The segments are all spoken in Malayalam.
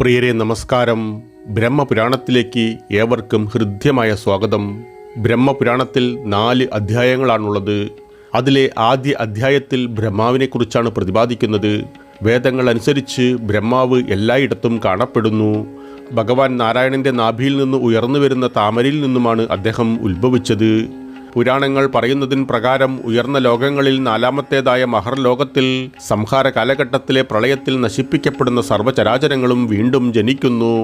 പ്രിയരെ നമസ്കാരം. ബ്രഹ്മപുരാണത്തിലേക്ക് ഏവർക്കും ഹൃദ്യമായ സ്വാഗതം. ബ്രഹ്മപുരാണത്തിൽ നാല് അധ്യായങ്ങളാണുള്ളത്. അതിലെ ആദ്യ അധ്യായത്തിൽ ബ്രഹ്മാവിനെക്കുറിച്ചാണ് പ്രതിപാദിക്കുന്നത്. വേദങ്ങൾ അനുസരിച്ച് ബ്രഹ്മാവ് എല്ലായിടത്തും കാണപ്പെടുന്നു. ഭഗവാൻ നാരായണന്റെ നാഭിയിൽ നിന്ന് ഉയർന്നു വരുന്ന താമരയിൽ നിന്നുമാണ് അദ്ദേഹം ഉത്ഭവിച്ചത്. പുരാണങ്ങൾ പറയുന്നതിന് പ്രകാരം ഉയർന്ന ലോകങ്ങളിൽ നാലാമത്തേതായ മഹർ ലോകത്തിൽ സംഹാര കാലഘട്ടത്തിലെ പ്രളയത്തിൽ നശിപ്പിക്കപ്പെടുന്ന സർവചരാചരങ്ങളും വീണ്ടും ജനിക്കുന്നു.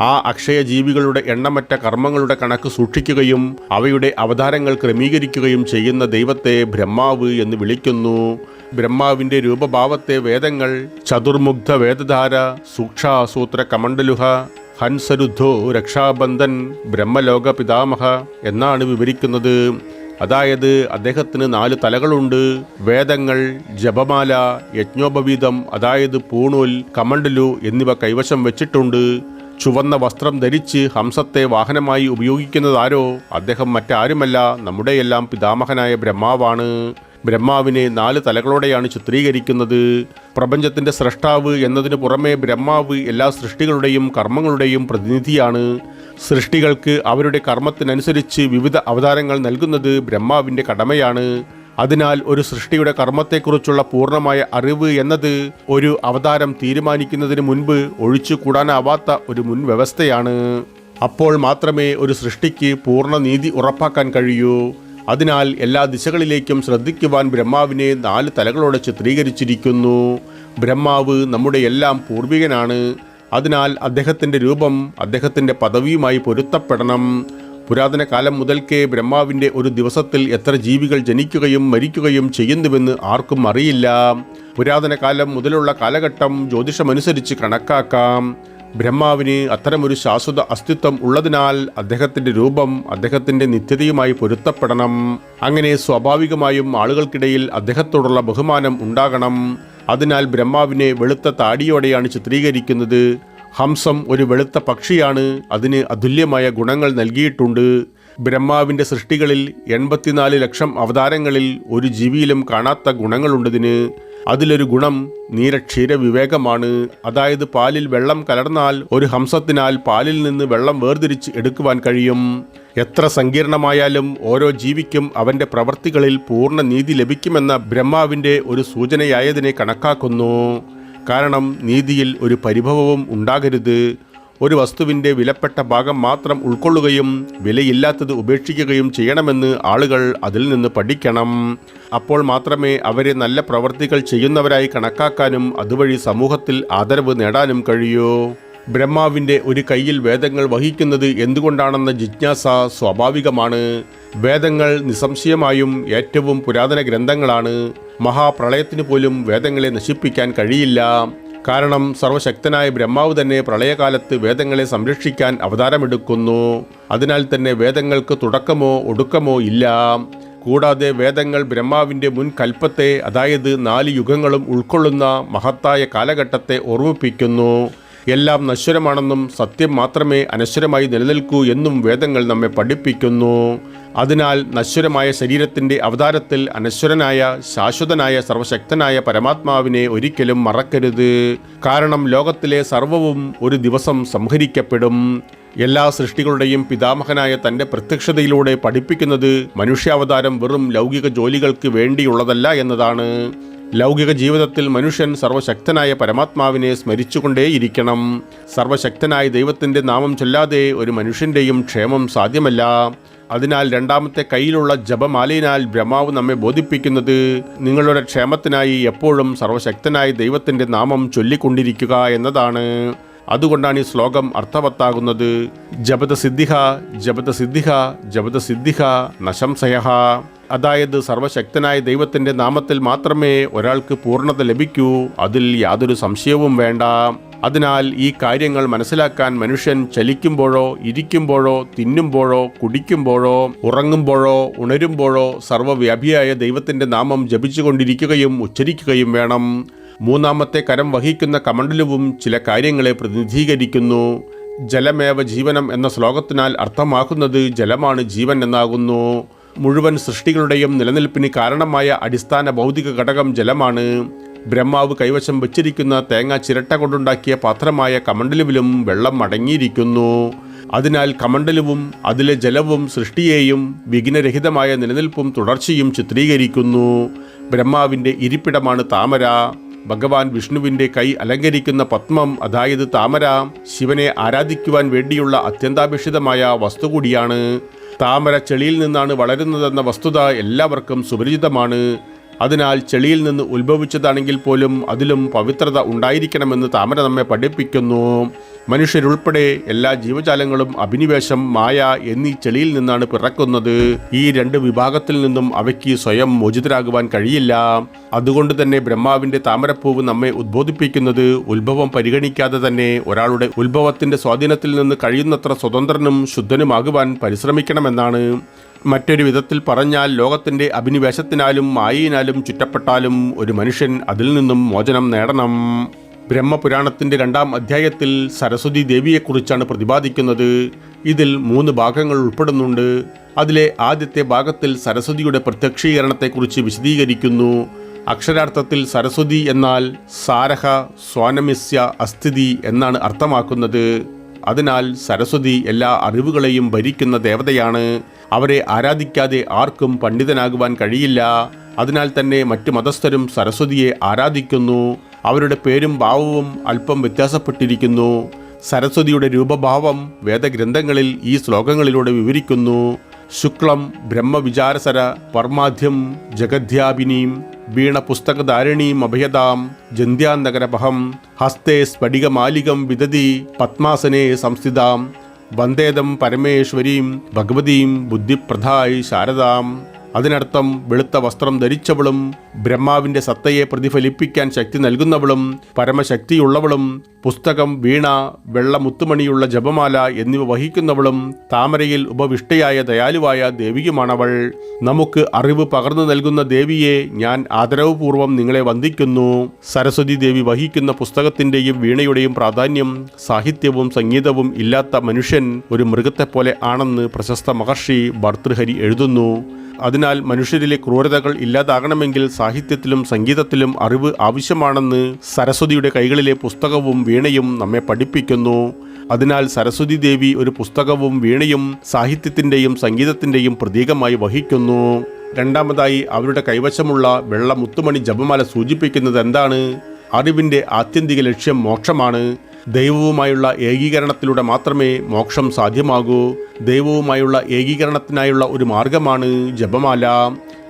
ആ അക്ഷയ ജീവികളുടെ എണ്ണമറ്റ കർമ്മങ്ങളുടെ കണക്ക് സൂക്ഷിക്കുകയും അവയുടെ അവതാരങ്ങൾ ക്രമീകരിക്കുകയും ചെയ്യുന്ന ദൈവത്തെ ബ്രഹ്മാവ് എന്ന് വിളിക്കുന്നു. ബ്രഹ്മാവിന്റെ രൂപഭാവത്തെ വേദങ്ങൾ ചതുർമുഗ്ധ വേദധാര സൂക്ഷാസൂത്ര കമണ്ഡലുഹ ഹൻസരുദ്ധോ രക്ഷാബന്ധൻ ബ്രഹ്മലോക പിതാമഹ എന്നാണ് വിവരിക്കുന്നത്. അതായത് അദ്ദേഹത്തിന് നാല് തലകളുണ്ട്. വേദങ്ങൾ ജപമാല യജ്ഞോപവീതം അതായത് പൂണൂൽ കമണ്ടലു എന്നിവ കൈവശം വെച്ചിട്ടുണ്ട്. ചുവന്ന വസ്ത്രം ധരിച്ച് ഹംസത്തെ വാഹനമായി ഉപയോഗിക്കുന്നതാരോ? അദ്ദേഹം മറ്റാരുമല്ല. നമ്മുടെയെല്ലാം പിതാമഹനായ ബ്രഹ്മാവാണ്. ബ്രഹ്മാവിനെ നാല് തലകളോടെയാണ് ചിത്രീകരിക്കുന്നത്. പ്രപഞ്ചത്തിന്റെ സ്രഷ്ടാവ് എന്നതിനു പുറമെ ബ്രഹ്മാവ് എല്ലാ സൃഷ്ടികളുടെയും കർമ്മങ്ങളുടെയും പ്രതിനിധിയാണ്. സൃഷ്ടികൾക്ക് അവരുടെ കർമ്മത്തിനനുസരിച്ച് വിവിധ അവതാരങ്ങൾ നൽകുന്നത് ബ്രഹ്മാവിന്റെ കടമയാണ്. അതിനാൽ ഒരു സൃഷ്ടിയുടെ കർമ്മത്തെക്കുറിച്ചുള്ള പൂർണമായ അറിവ് എന്നത് ഒരു അവതാരം തീരുമാനിക്കുന്നതിന് മുൻപ് ഒഴിച്ചു കൂടാനാവാത്ത ഒരു മുൻവ്യവസ്ഥയാണ് അപ്പോൾ മാത്രമേ ഒരു സൃഷ്ടിക്ക് പൂർണ നീതി ഉറപ്പാക്കാൻ കഴിയൂ. അതിനാൽ എല്ലാ ദിശകളിലേക്കും ശ്രദ്ധിക്കുവാൻ ബ്രഹ്മാവിനെ നാല് തലകളോടെ ചിത്രീകരിച്ചിരിക്കുന്നു. ബ്രഹ്മാവ് നമ്മുടെ എല്ലാം പൂർവികനാണ്. അതിനാൽ അദ്ദേഹത്തിന്റെ രൂപം അദ്ദേഹത്തിന്റെ പദവിയുമായി പൊരുത്തപ്പെടണം. പുരാതന കാലം മുതൽക്കേ ബ്രഹ്മാവിന്റെ ഒരു ദിവസത്തിൽ എത്ര ജീവികൾ ജനിക്കുകയും മരിക്കുകയും ചെയ്യുന്നുവെന്ന് ആർക്കും അറിയില്ല. പുരാതന കാലം മുതലുള്ള കാലഘട്ടം ജ്യോതിഷമനുസരിച്ച് കണക്കാക്കാം. ബ്രഹ്മാവിന് അത്തരമൊരു ശാശ്വത അസ്തിത്വം ഉള്ളതിനാൽ അദ്ദേഹത്തിന്റെ രൂപം അദ്ദേഹത്തിന്റെ നിത്യതയുമായി പൊരുത്തപ്പെടണം. അങ്ങനെ സ്വാഭാവികമായും ആളുകൾക്കിടയിൽ അദ്ദേഹത്തോടുള്ള ബഹുമാനം ഉണ്ടാകണം. അതിനാൽ ബ്രഹ്മാവിനെ വെളുത്ത താടിയോടെയാണ് ചിത്രീകരിക്കുന്നത്. ഹംസം ഒരു വെളുത്ത പക്ഷിയാണ്. അതിന് അതുല്യമായ ഗുണങ്ങൾ നൽകിയിട്ടുണ്ട്. ബ്രഹ്മാവിന്റെ സൃഷ്ടികളിൽ എൺപത്തിനാല് ലക്ഷം അവതാരങ്ങളിൽ ഒരു ജീവിയിലും കാണാത്ത ഗുണങ്ങളുണ്ടതിന് അതിലൊരു ഗുണം നീരക്ഷീര വിവേകമാണ്. അതായത് പാലിൽ വെള്ളം കലർന്നാൽ ഒരു ഹംസത്തിനാൽ പാലിൽ നിന്ന് വെള്ളം വേർതിരിച്ച് എടുക്കുവാൻ കഴിയും. എത്ര സങ്കീർണമായാലും ഓരോ ജീവിക്കും അവന്റെ പ്രവർത്തികളിൽ പൂർണ നീതി ലഭിക്കുമെന്ന ബ്രഹ്മാവിന്റെ ഒരു സൂചനയായതിനെ കണക്കാക്കുന്നു. കാരണം നീതിയിൽ ഒരു പരിഭവവും ഉണ്ടാകരുത്. ഒരു വസ്തുവിന്റെ വിലപ്പെട്ട ഭാഗം മാത്രം ഉൾക്കൊള്ളുകയും വിലയില്ലാത്തത് ഉപേക്ഷിക്കുകയും ചെയ്യണമെന്ന് ആളുകൾ അതിൽ നിന്ന് പഠിക്കണം. അപ്പോൾ മാത്രമേ അവരെ നല്ല പ്രവർത്തികൾ ചെയ്യുന്നവരായി കണക്കാക്കാനും അതുവഴി സമൂഹത്തിൽ ആദരവ് നേടാനും കഴിയൂ. ബ്രഹ്മാവിന്റെ ഒരു കയ്യിൽ വേദങ്ങൾ വഹിക്കുന്നത് എന്തുകൊണ്ടാണെന്ന ജിജ്ഞാസ സ്വാഭാവികമാണ്. വേദങ്ങൾ നിസ്സംശയമായും ഏറ്റവും പുരാതന ഗ്രന്ഥങ്ങളാണ്. മഹാപ്രളയത്തിന് പോലും വേദങ്ങളെ നശിപ്പിക്കാൻ കഴിയില്ല. കാരണം സർവശക്തനായ ബ്രഹ്മാവ് തന്നെ പ്രളയകാലത്ത് വേദങ്ങളെ സംരക്ഷിക്കാൻ അവതാരമെടുക്കുന്നു. അതിനാൽ തന്നെ വേദങ്ങൾക്ക് തുടക്കമോ ഒടുക്കമോ ഇല്ല. കൂടാതെ വേദങ്ങൾ ബ്രഹ്മാവിന്റെ മുൻ കൽപ്പത്തെ അതായത് നാല് യുഗങ്ങളും ഉൾക്കൊള്ളുന്ന മഹത്തായ കാലഘട്ടത്തെ ഓർമ്മിപ്പിക്കുന്നു. എല്ലാം നശ്വരമാണെന്നും സത്യം മാത്രമേ അനശ്വരമായി നിലനിൽക്കൂ എന്നും വേദങ്ങൾ നമ്മെ പഠിപ്പിക്കുന്നു. അതിനാൽ നശ്വരമായ ശരീരത്തിന്റെ അവതാരത്തിൽ അനശ്വരനായ ശാശ്വതനായ സർവശക്തനായ പരമാത്മാവിനെ ഒരിക്കലും മറക്കരുത്. കാരണം ലോകത്തിലെ സർവവും ഒരു ദിവസം സംഹരിക്കപ്പെടും. എല്ലാ സൃഷ്ടികളുടെയും പിതാമഹനായ തന്റെ പ്രത്യക്ഷതയിലൂടെ പഠിപ്പിക്കുന്നത് മനുഷ്യാവതാരം വെറും ലൗകിക ജോലികൾക്ക് വേണ്ടിയുള്ളതല്ല എന്നതാണ്. ലൗകിക ജീവിതത്തിൽ മനുഷ്യൻ സർവശക്തനായ പരമാത്മാവിനെ സ്മരിച്ചുകൊണ്ടേയിരിക്കണം. സർവശക്തനായ ദൈവത്തിന്റെ നാമം ചൊല്ലാതെ ഒരു മനുഷ്യന്റെയും ക്ഷേമം സാധ്യമല്ല. അതിനാൽ രണ്ടാമത്തെ കയ്യിലുള്ള ജപമാലയിനാൽ ബ്രഹ്മാവ് നമ്മെ ബോധിപ്പിക്കുന്നത് നിങ്ങളുടെ ക്ഷേമത്തിനായി എപ്പോഴും സർവശക്തനായ ദൈവത്തിന്റെ നാമം ചൊല്ലിക്കൊണ്ടിരിക്കുക എന്നതാണ്. അതുകൊണ്ടാണ് ഈ ശ്ലോകം അർത്ഥവത്താകുന്നത്. ജപത സിദ്ധിഹ ജപത സിദ്ധിഹ ജപത സിദ്ധിഹ നശംസയഹ. അതായത് സർവശക്തനായ ദൈവത്തിന്റെ നാമത്തിൽ മാത്രമേ ഒരാൾക്ക് പൂർണത ലഭിക്കൂ. അതിൽ യാതൊരു സംശയവും വേണ്ട. അതിനാൽ ഈ കാര്യങ്ങൾ മനസ്സിലാക്കാൻ മനുഷ്യൻ ചലിക്കുമ്പോഴോ ഇരിക്കുമ്പോഴോ തിന്നുമ്പോഴോ കുടിക്കുമ്പോഴോ ഉറങ്ങുമ്പോഴോ ഉണരുമ്പോഴോ സർവവ്യാപിയായ ദൈവത്തിന്റെ നാമം ജപിച്ചുകൊണ്ടിരിക്കുകയും ഉച്ചരിക്കുകയും വേണം. മൂന്നാമത്തെ കരം വഹിക്കുന്ന കമണ്ഡലവും ചില കാര്യങ്ങളെ പ്രതിനിധീകരിക്കുന്നു. ജലമേവ ജീവനം എന്ന ശ്ലോകത്തിനാൽ അർത്ഥമാക്കുന്നത് ജലമാണ് ജീവൻ എന്നാകുന്നു. മുഴുവൻ സൃഷ്ടികളുടെയും നിലനിൽപ്പിന് കാരണമായ അടിസ്ഥാന ഭൗതിക ഘടകം ജലമാണ്. ബ്രഹ്മാവ് കൈവശം വച്ചിരിക്കുന്ന തേങ്ങ ചിരട്ട കൊണ്ടുണ്ടാക്കിയ പാത്രമായ കമണ്ഡലുവിലും വെള്ളം അടങ്ങിയിരിക്കുന്നു. അതിനാൽ കമണ്ഡലുവും അതിലെ ജലവും സൃഷ്ടിയെയും വിഘ്നരഹിതമായ നിലനിൽപ്പും തുടർച്ചയും ചിത്രീകരിക്കുന്നു. ബ്രഹ്മാവിന്റെ ഇരിപ്പിടമാണ് താമര. ഭഗവാൻ വിഷ്ണുവിന്റെ കൈ അലങ്കരിക്കുന്ന പത്മം അതായത് താമര ശിവനെ ആരാധിക്കുവാൻ വേണ്ടിയുള്ള അത്യന്താപേക്ഷിതമായ വസ്തു കൂടിയാണ്. താമര ചെളിയിൽ നിന്നാണ് വളരുന്നതെന്ന വസ്തുത എല്ലാവർക്കും സുപരിചിതമാണ്. അതിനാൽ ചെളിയിൽ നിന്ന് ഉത്ഭവിച്ചതാണെങ്കിൽ പോലും അതിലും പവിത്രത ഉണ്ടായിരിക്കണമെന്ന് താമര നമ്മെ പഠിപ്പിക്കുന്നു. മനുഷ്യരുൾപ്പെടെ എല്ലാ ജീവജാലങ്ങളും അഭിനിവേശം മായ എന്നീ ചെളിയിൽ നിന്നാണ് പിറക്കുന്നത്. ഈ രണ്ട് വിഭാഗത്തിൽ നിന്നും അവയ്ക്ക് സ്വയം മോചിതരാകുവാൻ കഴിയില്ല. അതുകൊണ്ട് തന്നെ ബ്രഹ്മാവിന്റെ താമരപ്പൂവ് നമ്മെ ഉദ്ബോധിപ്പിക്കുന്നത് ഉത്ഭവം പരിഗണിക്കാതെ തന്നെ ഒരാളുടെ ഉത്ഭവത്തിന്റെ സ്വാധീനത്തിൽ നിന്ന് കഴിയുന്നത്ര സ്വതന്ത്രനും ശുദ്ധനുമാകുവാൻ പരിശ്രമിക്കണമെന്നാണ്. മറ്റൊരു വിധത്തിൽ പറഞ്ഞാൽ ലോകത്തിന്റെ അഭിനിവേശത്തിനാലും മായയിനാലും ചുറ്റപ്പെട്ടാലും ഒരു മനുഷ്യൻ അതിൽ നിന്നും മോചനം നേടണം. ബ്രഹ്മപുരാണത്തിന്റെ രണ്ടാം അധ്യായത്തിൽ സരസ്വതി ദേവിയെക്കുറിച്ചാണ് പ്രതിപാദിക്കുന്നത്. ഇതിൽ മൂന്ന് ഭാഗങ്ങൾ ഉൾപ്പെടുന്നുണ്ട്. അതിലെ ആദ്യത്തെ ഭാഗത്തിൽ സരസ്വതിയുടെ പ്രത്യക്ഷീകരണത്തെക്കുറിച്ച് വിശദീകരിക്കുന്നു. അക്ഷരാർത്ഥത്തിൽ സരസ്വതി എന്നാൽ സാരഹ സ്വാനമിസ്യ അസ്ഥിതി എന്നാണ് അർത്ഥമാക്കുന്നത്. അതിനാൽ സരസ്വതി എല്ലാ അറിവുകളെയും ഭരിക്കുന്ന ദേവതയാണ്. അവരെ ആരാധിക്കാതെ ആർക്കും പണ്ഡിതനാകുവാൻ കഴിയില്ല. അതിനാൽ തന്നെ മറ്റു മതസ്ഥരും സരസ്വതിയെ ആരാധിക്കുന്നു. അവരുടെ പേരും ഭാവവും അല്പം വ്യത്യാസപ്പെട്ടിരിക്കുന്നു. സരസ്വതിയുടെ രൂപഭാവം വേദഗ്രന്ഥങ്ങളിൽ ഈ ശ്ലോകങ്ങളിലൂടെ വിവരിക്കുന്നു. ശുക്ലം ബ്രഹ്മവിചാരസര പർമാധ്യം ജഗദ്ധ്യാപിനീം വീണ പുസ്തകധാരണീം അഭയതാം ജന്ധ്യാനഗരപഹം ഹസ്തേ സ്ഫടികമാലികം വിദതി പത്മാസനെ സംസ്ഥിതാം വന്ദേദം പരമേശ്വരീം ഭഗവതീം ബുദ്ധിപ്രധായി ശാരദാം. അതിനർത്ഥം വെളുത്ത വസ്ത്രം ധരിച്ചവളും ബ്രഹ്മാവിന്റെ സത്തയെ പ്രതിഫലിപ്പിക്കാൻ ശക്തി നൽകുന്നവളും പരമശക്തിയുള്ളവളും പുസ്തകം വീണ വെള്ളമുത്തുമണിയുള്ള ജപമാല എന്നിവ വഹിക്കുന്നവളും താമരയിൽ ഉപവിഷ്ടയായ ദയാലുവായ ദേവിയുമാണവൾ. നമുക്ക് അറിവ് പകർന്നു നൽകുന്ന ദേവിയെ ഞാൻ ആദരവുപൂർവം നിങ്ങളെ വന്ദിക്കുന്നു. സരസ്വതി ദേവി വഹിക്കുന്ന പുസ്തകത്തിന്റെയും വീണയുടെയും പ്രാധാന്യം സാഹിത്യവും സംഗീതവും ഇല്ലാത്ത മനുഷ്യൻ ഒരു മൃഗത്തെപ്പോലെ ആണെന്ന് പ്രശസ്ത മഹർഷി ഭർത്തൃഹരി എഴുതുന്നു. അതിനാൽ മനുഷ്യരിലെ ക്രൂരതകൾ ഇല്ലാതാകണമെങ്കിൽ സാഹിത്യത്തിലും സംഗീതത്തിലും അറിവ് ആവശ്യമാണെന്ന് സരസ്വതിയുടെ കൈകളിലെ പുസ്തകവും വീണയും നമ്മെ പഠിപ്പിക്കുന്നു. അതിനാൽ സരസ്വതി ദേവി ഒരു പുസ്തകവും വീണയും സാഹിത്യത്തിന്റെയും സംഗീതത്തിന്റെയും പ്രതീകമായി വഹിക്കുന്നു. രണ്ടാമതായി അവരുടെ കൈവശമുള്ള വെള്ള മുത്തുമണി ജപമാല സൂചിപ്പിക്കുന്നത് എന്താണ്? അറിവിന്റെ ആത്യന്തിക ലക്ഷ്യം മോക്ഷമാണ്. ദൈവവുമായുള്ള ഏകീകരണത്തിലൂടെ മാത്രമേ മോക്ഷം സാധ്യമാകൂ. ദൈവവുമായുള്ള ഏകീകരണത്തിനായുള്ള ഒരു മാർഗമാണ് ജപമാല.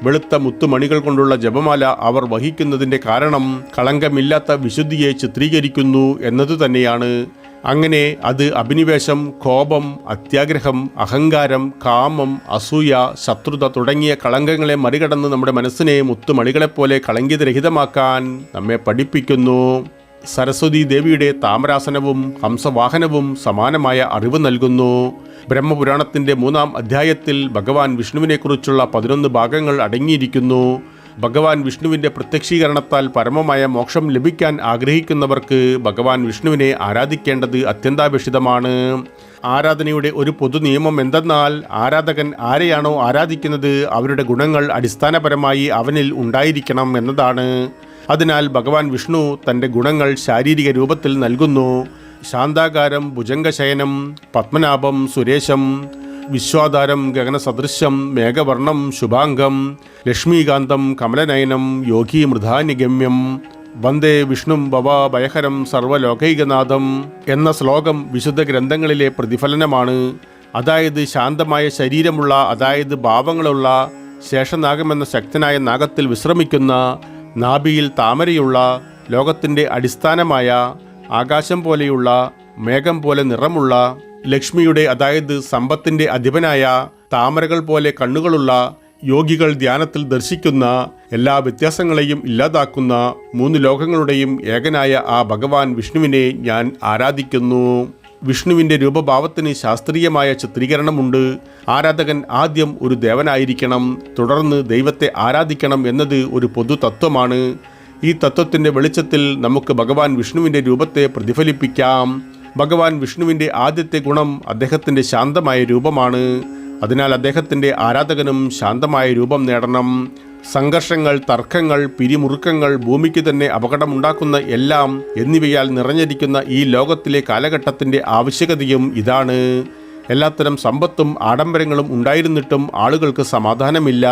വെളുത്ത മുത്തുമണികൾ കൊണ്ടുള്ള ജപമാല അവർ വഹിക്കുന്നതിന്റെ കാരണം കളങ്കമില്ലാത്ത വിശുദ്ധിയെ ചിത്രീകരിക്കുന്നു എന്നതു തന്നെയാണ്. അങ്ങനെ അത് അഭിനിവേശം കോപം അത്യാഗ്രഹം അഹങ്കാരം കാമം അസൂയ ശത്രുത തുടങ്ങിയ കളങ്കങ്ങളെ മറികടന്ന് നമ്മുടെ മനസ്സിനെ മുത്തുമണികളെപ്പോലെ കളങ്കിതരഹിതമാക്കാൻ നമ്മെ പഠിപ്പിക്കുന്നു. സരസ്വതി ദേവിയുടെ താമരാസനവും ഹംസവാഹനവും സമാനമായ അറിവ് നൽകുന്നു. ബ്രഹ്മപുരാണത്തിന്റെ മൂന്നാം അധ്യായത്തിൽ ഭഗവാൻ വിഷ്ണുവിനെക്കുറിച്ചുള്ള പതിനൊന്ന് ഭാഗങ്ങൾ അടങ്ങിയിരിക്കുന്നു. ഭഗവാൻ വിഷ്ണുവിന്റെ പ്രത്യക്ഷീകരണത്താൽ പരമമായ മോക്ഷം ലഭിക്കാൻ ആഗ്രഹിക്കുന്നവർക്ക് ഭഗവാൻ വിഷ്ണുവിനെ ആരാധിക്കേണ്ടത് അത്യന്താപേക്ഷിതമാണ്. ആരാധനയുടെ ഒരു പൊതു നിയമം എന്തെന്നാൽ ആരാധകൻ ആരെയാണോ ആരാധിക്കുന്നത് അവരുടെ ഗുണങ്ങൾ അടിസ്ഥാനപരമായി അവനിൽ ഉണ്ടായിരിക്കണം എന്നതാണ്. അതിനാൽ ഭഗവാൻ വിഷ്ണു തന്റെ ഗുണങ്ങൾ ശാരീരിക രൂപത്തിൽ നൽകുന്നു. ശാന്താകാരം ഭുജംഗശയനം പത്മനാഭം സുരേശം വിശ്വാധാരം ഗഗനസദൃശ്യം മേഘവർണം ശുഭാംഗം ലക്ഷ്മീകാന്തം കമലനയനം യോഗി മൃധാനിഗമ്യം വന്ദേ വിഷ്ണും ഭവ ഭയഹരം സർവലോകൈകനാഥം എന്ന ശ്ലോകം വിശുദ്ധ ഗ്രന്ഥങ്ങളിലെ പ്രതിഫലനമാണ്. അതായത് ശാന്തമായ ശരീരമുള്ള അതായത് ഭാവങ്ങളുള്ള ശേഷനാഗമെന്ന ശക്തനായ നാഗത്തിൽ വിശ്രമിക്കുന്ന നാഭിയിൽ താമരയുള്ള ലോകത്തിന്റെ അടിസ്ഥാനമായ ആകാശം പോലെയുള്ള മേഘം പോലെ നിറമുള്ള ലക്ഷ്മിയുടെ അതായത് സമ്പത്തിന്റെ അധിപനായ താമരകൾ പോലെ കണ്ണുകളുള്ള യോഗികൾ ധ്യാനത്തിൽ ദർശിക്കുന്ന എല്ലാ വ്യത്യാസങ്ങളെയും ഇല്ലാതാക്കുന്ന മൂന്ന് ലോകങ്ങളുടെയും ഏകനായ ആ ഭഗവാൻ വിഷ്ണുവിനെ ഞാൻ ആരാധിക്കുന്നു. വിഷ്ണുവിന്റെ രൂപഭാവത്തിന് ശാസ്ത്രീയമായ ചിത്രീകരണമുണ്ട്. ആരാധകൻ ആദ്യം ഒരു ദേവനായിരിക്കണം തുടർന്ന് ദൈവത്തെ ആരാധിക്കണം എന്നത് ഒരു പൊതു തത്വമാണ്. ഈ തത്വത്തിന്റെ വെളിച്ചത്തിൽ നമുക്ക് ഭഗവാൻ വിഷ്ണുവിന്റെ രൂപത്തെ പ്രതിഫലിപ്പിക്കാം. ഭഗവാൻ വിഷ്ണുവിന്റെ ആദ്യത്തെ ഗുണം അദ്ദേഹത്തിന്റെ ശാന്തമായ രൂപമാണ്. അതിനാൽ അദ്ദേഹത്തിന്റെ ആരാധകനും ശാന്തമായ രൂപം നേടണം. സംഘർഷങ്ങൾ തർക്കങ്ങൾ പിരിമുറുക്കങ്ങൾ ഭൂമിക്ക് തന്നെ അപകടമുണ്ടാക്കുന്ന എല്ലാം എന്നിവയാൽ നിറഞ്ഞിരിക്കുന്ന ഈ ലോകത്തിലെ കാലഘട്ടത്തിന്റെ ആവശ്യകതയും ഇതാണ്. എല്ലാത്തരം സമ്പത്തും ആഡംബരങ്ങളും ഉണ്ടായിരുന്നിട്ടും ആളുകൾക്ക് സമാധാനമില്ല.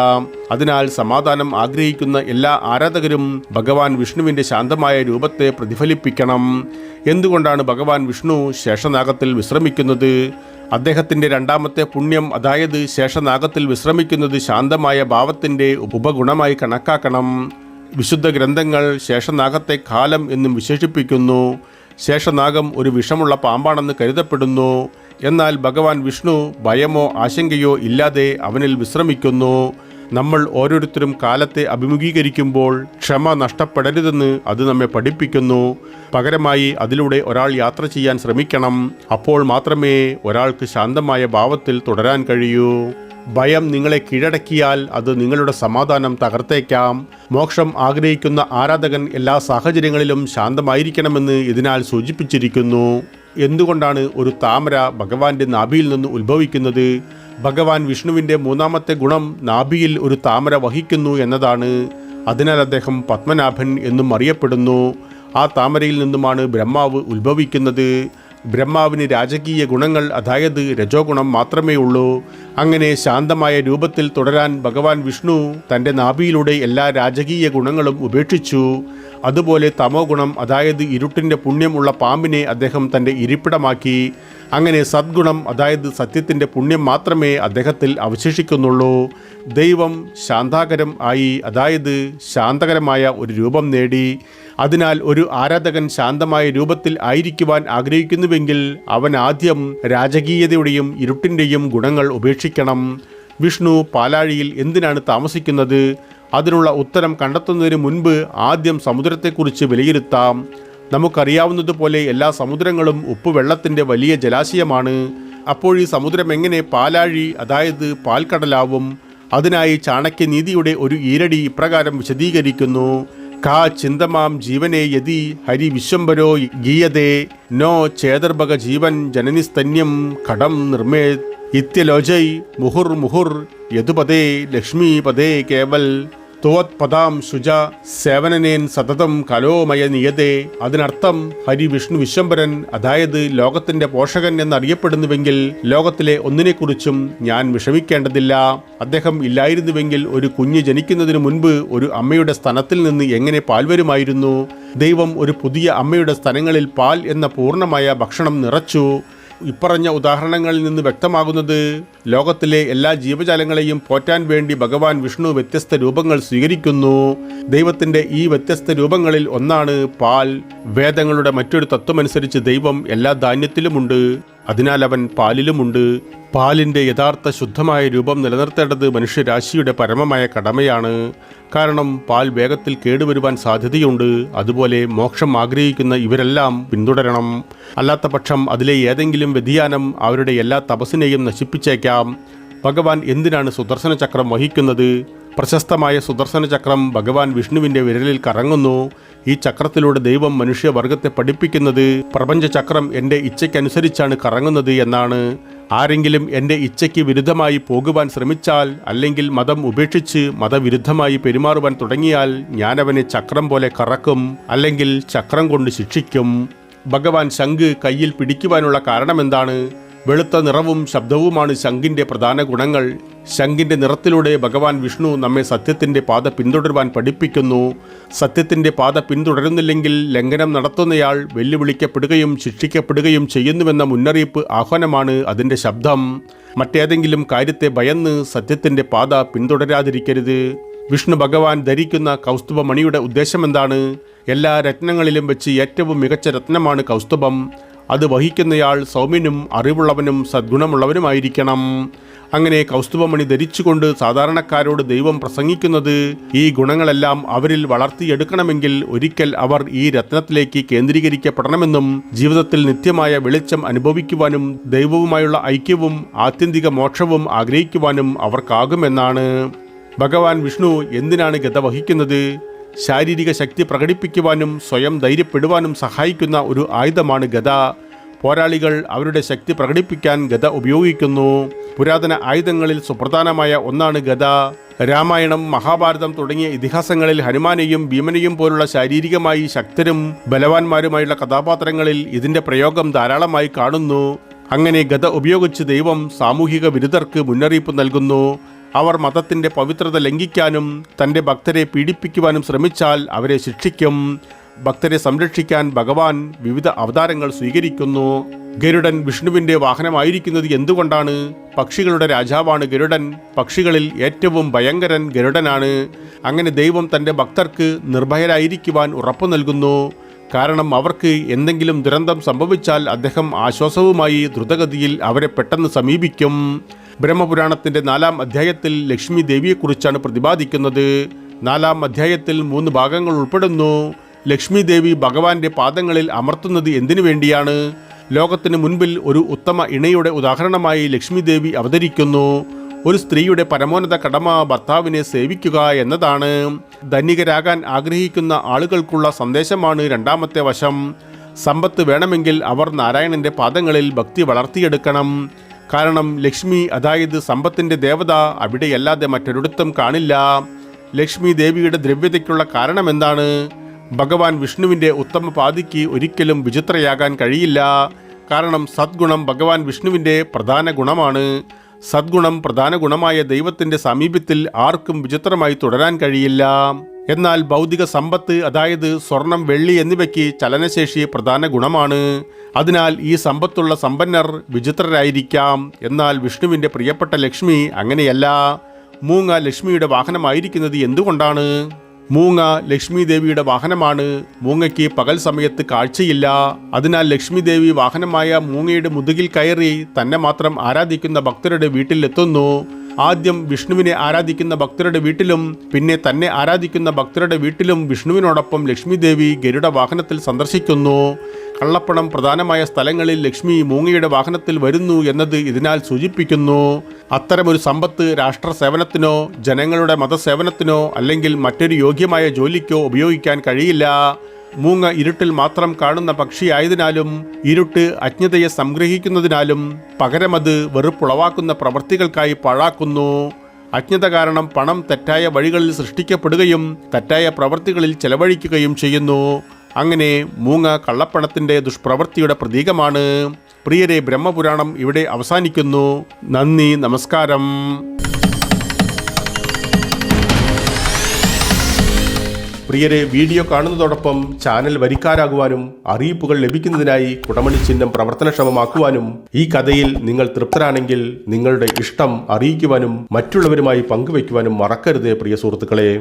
അതിനാൽ സമാധാനം ആഗ്രഹിക്കുന്ന എല്ലാ ആരാധകരും ഭഗവാൻ വിഷ്ണുവിന്റെ ശാന്തമായ രൂപത്തെ പ്രതിഫലിപ്പിക്കണം. എന്തുകൊണ്ടാണ് ഭഗവാൻ വിഷ്ണു ശേഷനാഗത്തിൽ വിശ്രമിക്കുന്നത്? അദ്ദേഹത്തിന്റെ രണ്ടാമത്തെ പുണ്യം അതായത് ശേഷനാഗത്തിൽ വിശ്രമിക്കുന്നത് ശാന്തമായ ഭാവത്തിന്റെ ഉപഗുണമായി കണക്കാക്കണം. വിശുദ്ധ ഗ്രന്ഥങ്ങൾ ശേഷനാഗത്തെ കാലം എന്നും വിശേഷിപ്പിക്കുന്നു. ശേഷനാഗം ഒരു വിഷമുള്ള പാമ്പാണെന്ന് കരുതപ്പെടുന്നു. എന്നാൽ ഭഗവാൻ വിഷ്ണു ഭയമോ ആശങ്കയോ ഇല്ലാതെ അവനിൽ വിശ്രമിക്കുന്നു. നമ്മൾ ഓരോരുത്തരും കാലത്തെ അഭിമുഖീകരിക്കുമ്പോൾ ക്ഷമ നഷ്ടപ്പെടരുതെന്ന് അത് നമ്മെ പഠിപ്പിക്കുന്നു. പകരമായി അതിലൂടെ ഒരാൾ യാത്ര ചെയ്യാൻ ശ്രമിക്കണം. അപ്പോൾ മാത്രമേ ഒരാൾക്ക് ശാന്തമായ ഭാവത്തിൽ തുടരാൻ കഴിയൂ. ഭയം നിങ്ങളെ കീഴടക്കിയാൽ അത് നിങ്ങളുടെ സമാധാനം തകർത്തേക്കാം. മോക്ഷം ആഗ്രഹിക്കുന്ന ആരാധകൻ എല്ലാ സാഹചര്യങ്ങളിലും ശാന്തമായിരിക്കണമെന്ന് ഇതിനാൽ സൂചിപ്പിച്ചിരിക്കുന്നു. എന്തുകൊണ്ടാണ് ഒരു താമര ഭഗവാന്റെ നാഭിയിൽ നിന്ന് ഉത്ഭവിക്കുന്നത്? ഭഗവാൻ വിഷ്ണുവിന്റെ മൂന്നാമത്തെ ഗുണം നാഭിയിൽ ഒരു താമര വഹിക്കുന്നു എന്നതാണ്. അതിനാൽ അദ്ദേഹം പത്മനാഭൻ എന്നും അറിയപ്പെടുന്നു. ആ താമരയിൽ നിന്നുമാണ് ബ്രഹ്മാവ് ഉത്ഭവിക്കുന്നത്. ബ്രഹ്മാവിന് രാജകീയ ഗുണങ്ങൾ അതായത് രജോ ഗുണം മാത്രമേ ഉള്ളൂ. അങ്ങനെ ശാന്തമായ രൂപത്തിൽ തുടരാൻ ഭഗവാൻ വിഷ്ണു തന്റെ നാഭിയിലൂടെ എല്ലാ രാജകീയ ഗുണങ്ങളും ഉപേക്ഷിച്ചു. അതുപോലെ തമോ ഗുണം അതായത് ഇരുട്ടിന്റെ പുണ്യമുള്ള പാമ്പിനെ അദ്ദേഹം തന്റെ ഇരിപ്പിടമാക്കി. അങ്ങനെ സദ്ഗുണം അതായത് സത്യത്തിന്റെ പുണ്യം മാത്രമേ അദ്ദേഹത്തിൽ അവശേഷിക്കുന്നുള്ളൂ. ദൈവം ശാന്താകരം ആയി അതായത് ശാന്തകരമായ ഒരു രൂപം നേടി. അതിനാൽ ഒരു ആരാധകൻ ശാന്തമായ രൂപത്തിൽ ആയിരിക്കുവാൻ ആഗ്രഹിക്കുന്നുവെങ്കിൽ അവൻ ആദ്യം രാജകീയതയുടെയും ഇരുട്ടിന്റെയും ഗുണങ്ങൾ ഉപേക്ഷിക്കണം. വിഷ്ണു പാലാഴിയിൽ എന്തിനാണ് താമസിക്കുന്നത്? അതിനുള്ള ഉത്തരം കണ്ടെത്തുന്നതിന് മുൻപ് ആദ്യം സമുദ്രത്തെക്കുറിച്ച് വിലയിരുത്താം. നമുക്കറിയാവുന്നതുപോലെ എല്ലാ സമുദ്രങ്ങളും ഉപ്പുവെള്ളത്തിന്റെ വലിയ ജലാശയമാണ്. അപ്പോൾ ഈ സമുദ്രം എങ്ങനെ പാലാഴി അതായത് പാൽക്കടലാവും അതിനായി ചാണക്യനീതിയുടെ ഒരു ഈരടി ഇപ്രകാരം വിശദീകരിക്കുന്നു. കാ ചിന്തമാം ജീവനെ യതി ഹരി വിശ്വംബരോ ഗീയതേ നോ ചേതർഭക ജീവൻ ജനനിസ്തന്യം കടം നിർമ്മേ ഇത്യലോചൈ മുഹുർ മുഹുർ ലക്ഷ്മി ലക്ഷ്മീപദേ കേവൽ. തുവത്പദാം ശുച സേവനനേൻ സതതം കലോമയ നിയതേ. അതിനർത്ഥം ഹരി വിഷ്ണു വിശ്വംഭരൻ അതായത് ലോകത്തിന്റെ പോഷകൻ എന്നറിയപ്പെടുന്നുവെങ്കിൽ ലോകത്തിലെ ഒന്നിനെക്കുറിച്ചും ഞാൻ വിഷമിക്കേണ്ടതില്ല. അദ്ദേഹം ഇല്ലായിരുന്നുവെങ്കിൽ ഒരു കുഞ്ഞ് ജനിക്കുന്നതിന് മുൻപ് ഒരു അമ്മയുടെ സ്ഥലത്തിൽ നിന്ന് എങ്ങനെ പാൽ വരുമായിരുന്നു? ദൈവം ഒരു പുതിയ അമ്മയുടെ സ്ഥലങ്ങളിൽ പാൽ എന്ന പൂർണമായ ഭക്ഷണം നിറച്ചു. ഇപ്പറഞ്ഞ ഉദാഹരണങ്ങളിൽ നിന്ന് വ്യക്തമാകുന്നത് ലോകത്തിലെ എല്ലാ ജീവജാലങ്ങളെയും പോറ്റാൻ വേണ്ടി ഭഗവാൻ വിഷ്ണു വ്യത്യസ്ത രൂപങ്ങൾ സ്വീകരിക്കുന്നു. ദൈവത്തിന്റെ ഈ വ്യത്യസ്ത രൂപങ്ങളിൽ ഒന്നാണ് പാൽ. വേദങ്ങളുടെ മറ്റൊരു തത്വമനുസരിച്ച് ദൈവം എല്ലാ ധാന്യത്തിലുമുണ്ട്. അതിനാൽ അവൻ പാലിലുമുണ്ട്. പാലിന്റെ യഥാർത്ഥ ശുദ്ധമായ രൂപം നിലനിർത്തേണ്ടത് മനുഷ്യരാശിയുടെ പരമമായ കടമയാണ്. കാരണം പാൽ വേഗത്തിൽ കേടുവരുവാൻ സാധ്യതയുണ്ട്. അതുപോലെ മോക്ഷം ആഗ്രഹിക്കുന്ന ഇവരെല്ലാം പിന്തുടരണം. അല്ലാത്ത പക്ഷം അതിലെ ഏതെങ്കിലും വ്യതിയാനം അവരുടെ എല്ലാ തപസ്സിനെയും നശിപ്പിച്ചേക്കാം. ഭഗവാൻ എന്തിനാണ് സുദർശന ചക്രം വഹിക്കുന്നത്? പ്രശസ്തമായ സുദർശന ചക്രം ഭഗവാൻ വിഷ്ണുവിന്റെ വിരലിൽ കറങ്ങുന്നു. ഈ ചക്രത്തിലൂടെ ദൈവം മനുഷ്യവർഗത്തെ പഠിപ്പിക്കുന്നത് പ്രപഞ്ച ചക്രം എന്റെ ഇച്ഛയ്ക്കനുസരിച്ചാണ് കറങ്ങുന്നത് എന്നാണ്. ആരെങ്കിലും എന്റെ ഇച്ഛയ്ക്ക് വിരുദ്ധമായി പോകുവാൻ ശ്രമിച്ചാൽ അല്ലെങ്കിൽ മതം ഉപേക്ഷിച്ച് മതവിരുദ്ധമായി പെരുമാറുവാൻ തുടങ്ങിയാൽ ഞാനവനെ ചക്രം പോലെ കറക്കും അല്ലെങ്കിൽ ചക്രം കൊണ്ട് ശിക്ഷിക്കും. ഭഗവാൻ ശംഖ് കയ്യിൽ പിടിക്കുവാനുള്ള കാരണമെന്താണ്? വെളുത്ത നിറവും ശബ്ദവുമാണ് ശംഖിന്റെ പ്രധാന ഗുണങ്ങൾ. ശംഖിന്റെ നിറത്തിലൂടെ ഭഗവാൻ വിഷ്ണു നമ്മെ സത്യത്തിന്റെ പാത പിന്തുടരുവാൻ പഠിപ്പിക്കുന്നു. സത്യത്തിന്റെ പാത പിന്തുടരുന്നില്ലെങ്കിൽ ലംഘനം നടത്തുന്നയാൾ വെല്ലുവിളിക്കപ്പെടുകയും ശിക്ഷിക്കപ്പെടുകയും ചെയ്യുന്നുവെന്ന മുന്നറിയിപ്പ് ആഹ്വാനമാണ് അതിന്റെ ശബ്ദം. മറ്റേതെങ്കിലും കാര്യത്തെ ഭയന്ന് സത്യത്തിന്റെ പാത പിന്തുടരാതിരിക്കരുത്. വിഷ്ണു ഭഗവാൻ ധരിക്കുന്ന കൗസ്തുഭമണിയുടെ ഉദ്ദേശമെന്താണ്? എല്ലാ രത്നങ്ങളിലും വെച്ച് ഏറ്റവും മികച്ച രത്നമാണ് കൗസ്തുഭം. അത് വഹിക്കുന്നയാൾ സൗമ്യനും അറിവുള്ളവനും സദ്ഗുണമുള്ളവനുമായിരിക്കണം. അങ്ങനെ കൗസ്തുഭമണി ധരിച്ചുകൊണ്ട് സാധാരണക്കാരോട് ദൈവം പ്രസംഗിക്കുന്നത് ഈ ഗുണങ്ങളെല്ലാം അവരിൽ വളർത്തിയെടുക്കണമെങ്കിൽ ഒരിക്കൽ അവർ ഈ രത്നത്തിലേക്ക് കേന്ദ്രീകരിക്കപ്പെടണമെന്നും ജീവിതത്തിൽ നിത്യമായ വെളിച്ചം അനുഭവിക്കുവാനും ദൈവവുമായുള്ള ഐക്യവും ആത്യന്തിക മോക്ഷവും ആഗ്രഹിക്കുവാനും അവർക്കാകുമെന്നാണ്. ഭഗവാൻ വിഷ്ണു എന്തിനാണ് ഗത വഹിക്കുന്നത്? ശാരീരിക ശക്തി പ്രകടിപ്പിക്കുവാനും സ്വയം ധൈര്യപ്പെടുവാനും സഹായിക്കുന്ന ഒരു ആയുധമാണ് ഗത പോരാളികൾ അവരുടെ ശക്തി പ്രകടിപ്പിക്കാൻ ഗദ ഉപയോഗിക്കുന്നു. പുരാതന ആയുധങ്ങളിൽ സുപ്രധാനമായ ഒന്നാണ് ഗദ. രാമായണം മഹാഭാരതം തുടങ്ങിയ ഇതിഹാസങ്ങളിൽ ഹനുമാനെയും ഭീമനെയും പോലുള്ള ശാരീരികമായി ശക്തരും ബലവാന്മാരുമായുള്ള കഥാപാത്രങ്ങളിൽ ഇതിന്റെ പ്രയോഗം ധാരാളമായി കാണുന്നു. അങ്ങനെ ഗത ഉപയോഗിച്ച് ദൈവം സാമൂഹിക വിരുദ്ധർക്ക് മുന്നറിയിപ്പ് നൽകുന്നു. അവർ മതത്തിന്റെ പവിത്രത ലംഘിക്കാനും തന്റെ ഭക്തരെ പീഡിപ്പിക്കുവാനും ശ്രമിച്ചാൽ അവരെ ശിക്ഷിക്കും. ഭക്തരെ സംരക്ഷിക്കാൻ ഭഗവാൻ വിവിധ അവതാരങ്ങൾ സ്വീകരിക്കുന്നു. ഗരുഡൻ വിഷ്ണുവിന്റെ വാഹനമായിരിക്കുന്നത് എന്തുകൊണ്ടാണ്? പക്ഷികളുടെ രാജാവാണ് ഗരുഡൻ. പക്ഷികളിൽ ഏറ്റവും ഭയങ്കരൻ ഗരുഡനാണ്. അങ്ങനെ ദൈവം തന്റെ ഭക്തർക്ക് നിർഭയരായിരിക്കുവാൻ ഉറപ്പു നൽകുന്നു. കാരണം അവർക്ക് എന്തെങ്കിലും ദുരന്തം സംഭവിച്ചാൽ അദ്ദേഹം ആശ്വാസവുമായി ദ്രുതഗതിയിൽ അവരെ പെട്ടെന്ന് സമീപിക്കും. ബ്രഹ്മപുരാണത്തിന്റെ നാലാം അധ്യായത്തിൽ ലക്ഷ്മി ദേവിയെക്കുറിച്ചാണ് പ്രതിപാദിക്കുന്നത്. നാലാം അധ്യായത്തിൽ മൂന്ന് ഭാഗങ്ങൾ ഉൾപ്പെടുന്നു. ലക്ഷ്മി ദേവി ഭഗവാന്റെ പാദങ്ങളിൽ അമർത്തുന്നത് എന്തിനു വേണ്ടിയാണ്? ലോകത്തിന് മുൻപിൽ ഒരു ഉത്തമ ഇണയുടെ ഉദാഹരണമായി ലക്ഷ്മി ദേവി അവതരിക്കുന്നു. ഒരു സ്ത്രീയുടെ പരമോന്നത കടമ ഭർത്താവിനെ സേവിക്കുക എന്നതാണ്. ധനികരാകാൻ ആഗ്രഹിക്കുന്ന ആളുകൾക്കുള്ള സന്ദേശമാണ് രണ്ടാമത്തെ വശം. സമ്പത്ത് വേണമെങ്കിൽ അവർ നാരായണന്റെ പാദങ്ങളിൽ ഭക്തി വളർത്തിയെടുക്കണം. കാരണം ലക്ഷ്മി അതായത് സമ്പത്തിന്റെ ദേവത അവിടെയല്ലാതെ മറ്റൊരിടത്തും കാണില്ല. ലക്ഷ്മി ദേവിയുടെ ദ്രവ്യതയ്ക്കുള്ള കാരണം എന്താണ്? ഭഗവാൻ വിഷ്ണുവിന്റെ ഉത്തമ പാതിക്ക് ഒരിക്കലും വിചിത്രയാകാൻ കഴിയില്ല. കാരണം സദ്ഗുണം ഭഗവാൻ വിഷ്ണുവിന്റെ പ്രധാന ഗുണമാണ്. സദ്ഗുണം പ്രധാന ഗുണമായ ദൈവത്തിന്റെ സമീപത്തിൽ ആർക്കും വിചിത്രമായി തുടരാൻ കഴിയില്ല. എന്നാൽ ഭൗതിക സമ്പത്ത് അതായത് സ്വർണം വെള്ളി എന്നിവയ്ക്ക് ചലനശേഷി പ്രധാന ഗുണമാണ്. അതിനാൽ ഈ സമ്പത്തുള്ള സമ്പന്നർ വിചിത്രരായിരിക്കാം. എന്നാൽ വിഷ്ണുവിന്റെ പ്രിയപ്പെട്ട ലക്ഷ്മി അങ്ങനെയല്ല. മൂങ്ങ ലക്ഷ്മിയുടെ വാഹനമായിരിക്കുന്നത് എന്തുകൊണ്ടാണ്? മൂങ്ങ ലക്ഷ്മി ദേവിയുടെ വാഹനമാണ്. മൂങ്ങയ്ക്ക് പകൽ സമയത്ത് കാഴ്ചയില്ല. അതിനാൽ ലക്ഷ്മി ദേവി വാഹനമായ മൂങ്ങയുടെ മുതുകിൽ കയറി തന്നെ മാത്രം ആരാധിക്കുന്ന ഭക്തരുടെ വീട്ടിലെത്തുന്നു. ആദ്യം വിഷ്ണുവിനെ ആരാധിക്കുന്ന ഭക്തരുടെ വീട്ടിലും പിന്നെ തന്നെ ആരാധിക്കുന്ന ഭക്തരുടെ വീട്ടിലും വിഷ്ണുവിനോടൊപ്പം ലക്ഷ്മി ദേവി ഗരുഡ വാഹനത്തിൽ സന്ദർശിക്കുന്നു. കള്ളപ്പണം പ്രധാനമായ സ്ഥലങ്ങളിൽ ലക്ഷ്മി മൂങ്ങയുടെ വാഹനത്തിൽ വരുന്നു എന്നത് ഇതിനാൽ സൂചിപ്പിക്കുന്നു. അത്തരമൊരു സമ്പത്ത് രാഷ്ട്ര സേവനത്തിനോ ജനങ്ങളുടെ മതസേവനത്തിനോ അല്ലെങ്കിൽ മറ്റൊരു യോഗ്യമായ ജോലിക്കോ ഉപയോഗിക്കാൻ കഴിയില്ല. മൂങ്ങ ഇരുട്ടിൽ മാത്രം കാണുന്ന പക്ഷിയായതിനാലും ഇരുട്ട് അജ്ഞതയെ സംഗ്രഹിക്കുന്നതിനാലും പകരമത് വെറുപ്പുളവാക്കുന്ന പ്രവൃത്തികൾക്കായി പാഴാക്കുന്നു. അജ്ഞത കാരണം പണം തെറ്റായ വഴികളിൽ സൃഷ്ടിക്കപ്പെടുകയും തെറ്റായ പ്രവൃത്തികളിൽ ചെലവഴിക്കുകയും ചെയ്യുന്നു. അങ്ങനെ മൂങ്ങ കള്ളപ്പണത്തിന്റെ ദുഷ്പ്രവൃത്തിയുടെ പ്രതീകമാണ്. പ്രിയരെ ബ്രഹ്മപുരാണം ഇവിടെ അവസാനിക്കുന്നു. നന്ദി നമസ്കാരം. പ്രിയരെ വീഡിയോ കാണുന്നതോടൊപ്പം ചാനൽ വരിക്കാരാകുവാനും അറിയിപ്പുകൾ ലഭിക്കുന്നതിനായി കുടമണി ചിഹ്നം പ്രവർത്തനക്ഷമമാക്കുവാനും ഈ കഥയിൽ നിങ്ങൾ തൃപ്തരാണെങ്കിൽ നിങ്ങളുടെ ഇഷ്ടം അറിയിക്കുവാനും മറ്റുള്ളവരുമായി പങ്കുവയ്ക്കുവാനും മറക്കരുത് പ്രിയ സുഹൃത്തുക്കളെ.